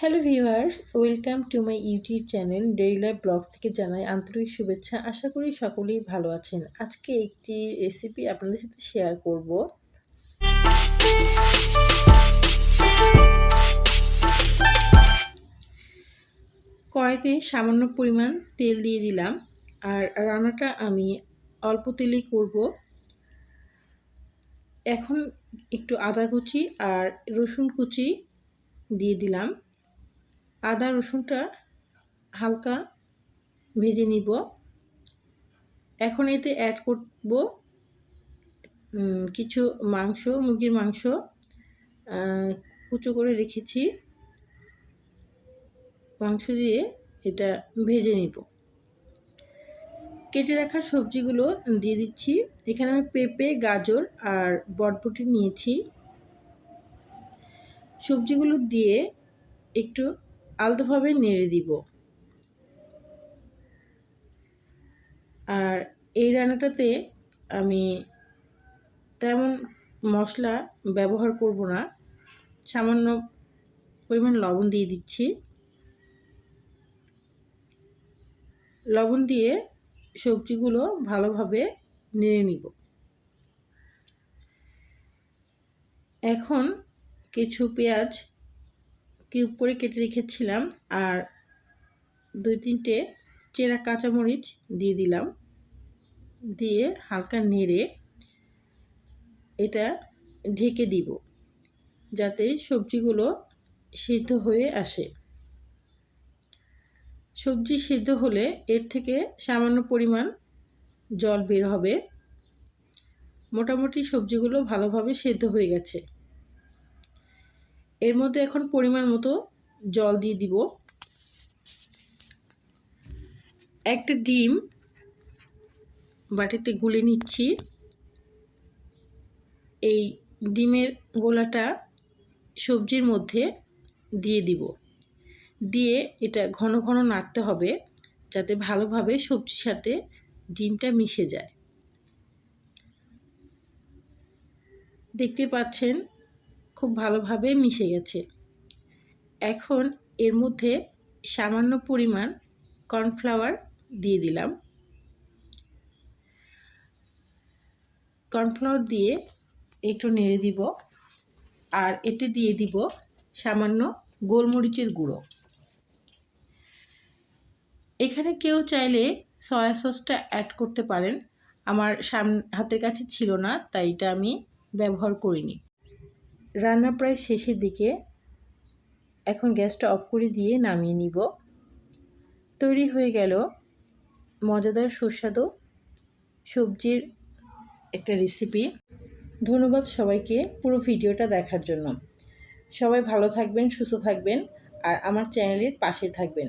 Hello viewers welcome to my YouTube channel daily life blogs থেকে জানাই আন্তরিক শুভেচ্ছা। আশা করি সকলেই ভালো আছেন। আজকে একটি রেসিপি আপনাদের সাথে শেয়ার করব। কড়াইতে সামান্য পরিমাণ তেল দিয়ে দিলাম। আর রান্নাটা আমি অল্প তেলেই করব। এখন একটু আদা কুচি আর রসুন কুচি দিয়ে দিলাম। আদা রসুনটা হালকা ভেজে নিব। এখন এতে অ্যাড করব কিছু মাংস, মুরগির মাংস কুচো করে রেখেছি। মাংস দিয়ে এটা ভেজে নিব। কেটে রাখা সবজিগুলো দিয়ে দিচ্ছি। এখানে আমি পেঁপে, গাজর আর বটবটি নিয়েছি। সবজিগুলো দিয়ে একটু আলতোভাবে নেড়ে দিব। আর এই রান্নাটাতে আমি তেমন মশলা ব্যবহার করব না। সামান্য পরিমাণ লবণ দিয়ে দিচ্ছি। লবণ দিয়ে সবজিগুলো ভালোভাবে নেড়ে নিব। এখন কিছু পেঁয়াজ কিউব করে কেটে রেখেছিলাম আর দুই তিনটে চেরা কাঁচামরিচ দিয়ে দিলাম। দিয়ে হালকা নেড়ে এটা ঢেকে দিব যাতে সবজিগুলো সিদ্ধ হয়ে আসে। সবজি সিদ্ধ হলে এর থেকে সামান্য পরিমাণ জল বের হবে। মোটামুটি সবজিগুলো ভালোভাবে সেদ্ধ হয়ে গেছে। এর মধ্যে এখন পরিমাণ মতো জল দিয়ে দিব। একটা ডিম বাটিতে গুলে নিচ্ছি। এই ডিমের গোলাটা সবজির মধ্যে দিয়ে দিব। দিয়ে এটা ঘন ঘন নাড়তে হবে যাতে ভালোভাবে সবজির সাথে ডিমটা মিশে যায়। দেখতে পাচ্ছেন খুব ভালোভাবে মিশে গেছে। এখন এর মধ্যে সামান্য পরিমাণ কর্নফ্লাওয়ার দিয়ে দিলাম। কর্নফ্লাওয়ার দিয়ে একটু নেড়ে দিব আর এতে দিয়ে দিব সামান্য গোলমরিচের গুঁড়ো। এখানে কেউ চাইলে সয়া সসটা অ্যাড করতে পারেন। আমার সাম, হাতের কাছে ছিল না, তাই এটা আমি ব্যবহার করিনি। রান্না প্রায় শেষের দিকে এখন গ্যাসটা অফ করে দিয়ে নামিয়ে নিব। তৈরি হয়ে গেল মজাদার সুস্বাদু সবজির একটা রেসিপি ধন্যবাদ সবাইকে পুরো ভিডিওটা দেখার জন্য। সবাই ভালো থাকবেন, সুস্থ থাকবেন আর আমার চ্যানেলের পাশে থাকবেন।